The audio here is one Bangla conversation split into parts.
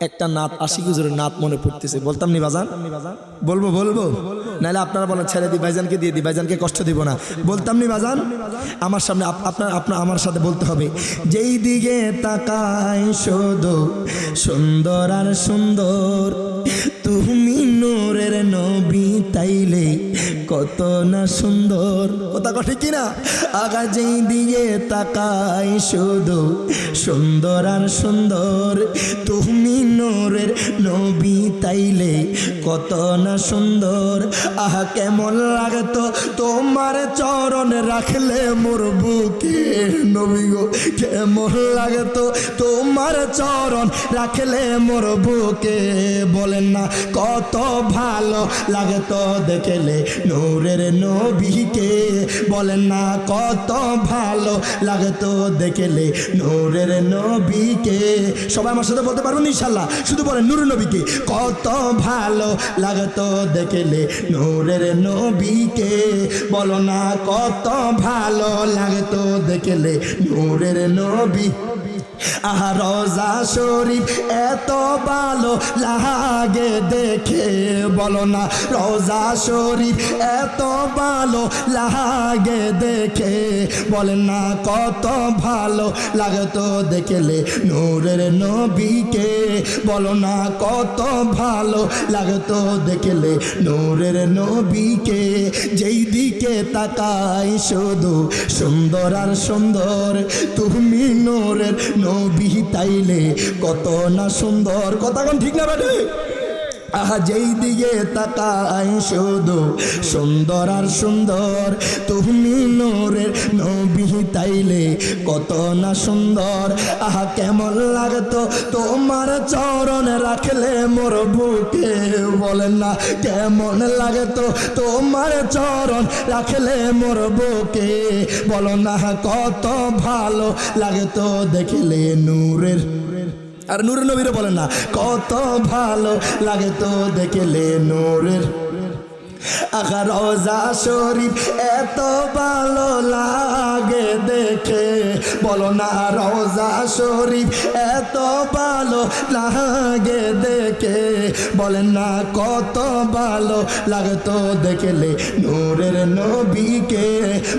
একটা নাত আশি গুজরের নাত মনে পড়তেছে। বলতাম নি বাজান? বলব বলব? নাহলে আপনারা বলেন, ছেড়ে দি, ভাইজানকে দিয়ে দি, ভাইজানকে কষ্ট দিব না। বলতাম নি বাজান? আমার সামনে আপ- আপনার আপনার, আমার সাথে বলতে হবে। যেই দিকে তাকাই শুধু, সুন্দর আর সুন্দর, তুমি নূরের নবী তাইলে কত না সুন্দর। কথা কঠি কিনা? আগা যেই দিকে তাকাই শুধু সুন্দর আর সুন্দর, তুমি নোরের নবী তাইলে কত না সুন্দর। আহা, কেমন লাগতো তোমার চরণ রাখলে মোর বুকে নবী গো, কেমন লাগতো তোমার চরণ রাখলে মোর বুকে। বলেন না, কত ভালো লাগতো দেখলে নূরের নবীকে বলেন না, কত ভালো লাগতো দেখলে নূরের নবীকে। সবাই আমার সাথে বলতে পারবেন ইনশাল্লাহ শুধু বলেন নূরের নবীকে। কত ভালো লাগতো দেখলে নূরের নবীকে। বলো না, কত ভালো লাগতো দেখলে নূরের নবী আহা, রোজা শরীফ এত ভালো লাগে দেখে। বলো না, রোজা শরীফ এত ভালো লাগে দেখে। বলেন না, কত ভালো লাগতো দেখলে নূরের নবীকে। বলো না, কত ভালো লাগতো দেখলে নূরের নবীকে। যেই দিকে তাকাই শুধু সুন্দর আর সুন্দর, তুমি নূরের নবী তাইলে কত না সুন্দর কথা কোন ঠিক না বেটে আহা, যেই দিকে তাকাই শুধু সুন্দর আর সুন্দর, তুমি নূরের নবী তাইলে কত না সুন্দর। আহা, কেমন লাগতো তোমার চরণ রাখলে মোর বুকে বলেন না, কেমন লাগতো তোমার চরণ রাখলে মোর বুকে, বলো না, কত ভালো লাগতো দেখলে নূরের আর নূর নবীরে বলেন না, কত ভালো লাগে তো দেখলে নূরের। আখা রোজা শরীফ, এত ভালো লাগে দেখে। বলো না রোজা শরীফ, এত ভালো লাগে দেখে। বলেন না, কত ভালো লাগে লাগতো দেখলে নূরের নবীকে।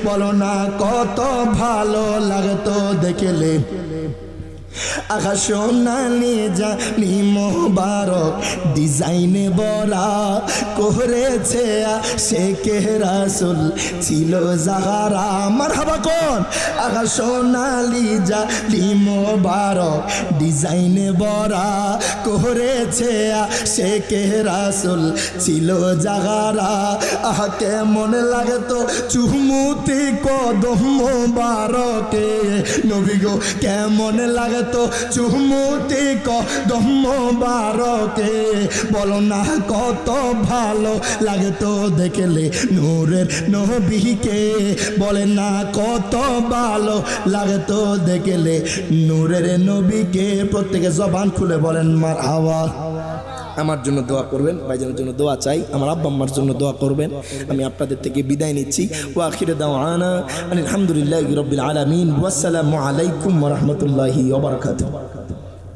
বলো না, কত ভালো লাগতো দেখলে। আখা সোনালি জানি মোবারক, ডিজাইনে বরা করেছে শেখে রাসুল, ছিল জাহারা আমার হাবা কোন? আখা সোনালি জানি মোবারক, ডিজাইনে বরা করেছে শেখে রাসুল, ছিল জাহারা আহা, কেমন লাগতো চুমুতি কদম মোবারকে। নবী গো, কেমন লাগতো চুমুতি কদম বারকে। বলো না কত ভালো লাগে তো দেখলে নূরের নবীকে। বলে না কত ভালো লাগে তো দেখলে নূরের নবীকে। প্রত্যেকে জবান খুলে বলেন মার হাওয়া আমার জন্য দোয়া করবেন, ভাইজানের জন্য দোয়া চাই, আমার আব্বা আম্মার জন্য দোয়া করবেন। আমি আপনাদের থেকে বিদায় নিচ্ছি। ও আখিরে আনা আলহামদুলিল্লাহ রবিল আলমিন। ওয়াসালামু আলাইকুম রহমতুল্লাহি ওবরাকাতুহ